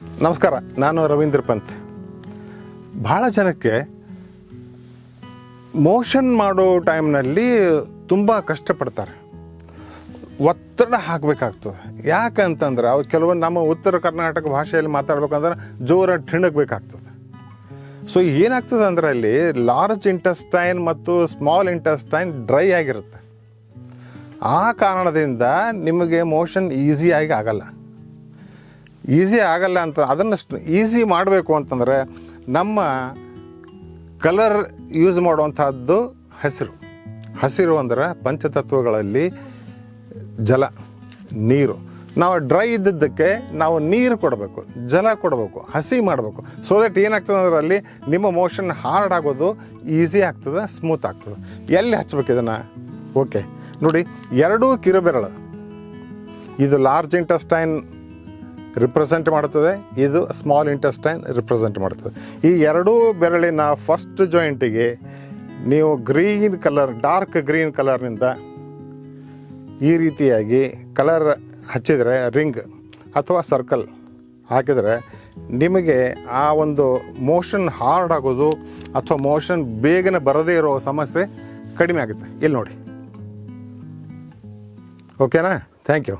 ನಮಸ್ಕಾರ, ನಾನು ರವೀಂದ್ರ ಪಂತ್. ಭಾಳ ಜನಕ್ಕೆ ಮೋಷನ್ ಮಾಡೋ ಟೈಮ್ನಲ್ಲಿ ತುಂಬ ಕಷ್ಟಪಡ್ತಾರೆ. ಒತ್ತಡ ಹಾಕಬೇಕಾಗ್ತದೆ. ಯಾಕಂತಂದ್ರೆ ಅವ್ರು ಕೆಲವೊಂದು ನಮ್ಮ ಉತ್ತರ ಕರ್ನಾಟಕ ಭಾಷೆಯಲ್ಲಿ ಮಾತಾಡ್ಬೇಕಂದ್ರೆ ಜೋರ ಠಿಣಗಬೇಕಾಗ್ತದೆ. ಸೊ ಏನಾಗ್ತದೆ ಅಂದ್ರೆ ಅಲ್ಲಿ ಲಾರ್ಜ್ ಇಂಟೆಸ್ಟೈನ್ ಮತ್ತು ಸ್ಮಾಲ್ ಇಂಟೆಸ್ಟೈನ್ ಡ್ರೈ ಆಗಿರುತ್ತೆ. ಆ ಕಾರಣದಿಂದ ನಿಮಗೆ ಮೋಷನ್ ಈಸಿಯಾಗಿ ಆಗಲ್ಲ. ಈಸಿ ಆಗಲ್ಲ ಅಂತ ಅದನ್ನಷ್ಟು ಈಸಿ ಮಾಡಬೇಕು ಅಂತಂದರೆ ನಮ್ಮ ಕಲರ್ ಯೂಸ್ ಮಾಡುವಂಥದ್ದು ಹಸಿರು. ಹಸಿರು ಅಂದರೆ ಪಂಚತತ್ವಗಳಲ್ಲಿ ಜಲ, ನೀರು. ನಾವು ಡ್ರೈ ಇದ್ದಿದ್ದಕ್ಕೆ ನಾವು ನೀರು ಕೊಡಬೇಕು, ಜಲ ಕೊಡಬೇಕು, ಹಸಿ ಮಾಡಬೇಕು. ಸೊ ದಟ್ ಏನಾಗ್ತದೆ ಅಂದ್ರೆ ಅಲ್ಲಿ ನಿಮ್ಮ ಮೋಷನ್ ಹಾರ್ಡ್ ಆಗೋದು ಈಸಿ ಆಗ್ತದೆ ಸ್ಮೂತ್ ಆಗ್ತದೆ. ಎಲ್ಲಿ ಹಚ್ಬೇಕು ಇದನ್ನು? ಓಕೆ ನೋಡಿ, ಎರಡೂ ಕಿರುಬೆರಳು. ಇದು ಲಾರ್ಜ್ ಇಂಟೆಸ್ಟೈನ್ ರಿಪ್ರೆಸೆಂಟ್ ಮಾಡುತ್ತದೆ. ಇದು ಸ್ಮಾಲ್ ಇಂಟೆಸ್ಟೈನ್ ರಿಪ್ರೆಸೆಂಟ್ ಮಾಡುತ್ತದೆ. ಈ ಎರಡೂ ಬೆರಳಿನ ಫಸ್ಟ್ ಜಾಯಿಂಟಿಗೆ ನೀವು ಗ್ರೀನ್ ಕಲರ್ ಡಾರ್ಕ್ ಗ್ರೀನ್ ಕಲರ್ನಿಂದ ಈ ರೀತಿಯಾಗಿ ಕಲರ್ ಹಚ್ಚಿದರೆ ರಿಂಗ್ ಅಥವಾ ಸರ್ಕಲ್ ಹಾಕಿದರೆ ನಿಮಗೆ ಆ ಒಂದು ಮೋಷನ್ ಹಾರ್ಡ್ ಆಗೋದು ಅಥವಾ ಮೋಷನ್ ಬೇಗನೆ ಬರದೇ ಇರೋ ಸಮಸ್ಯೆ ಕಡಿಮೆ ಆಗುತ್ತೆ. ಇಲ್ಲಿ ನೋಡಿ. ಓಕೆನಾ ಥ್ಯಾಂಕ್ ಯು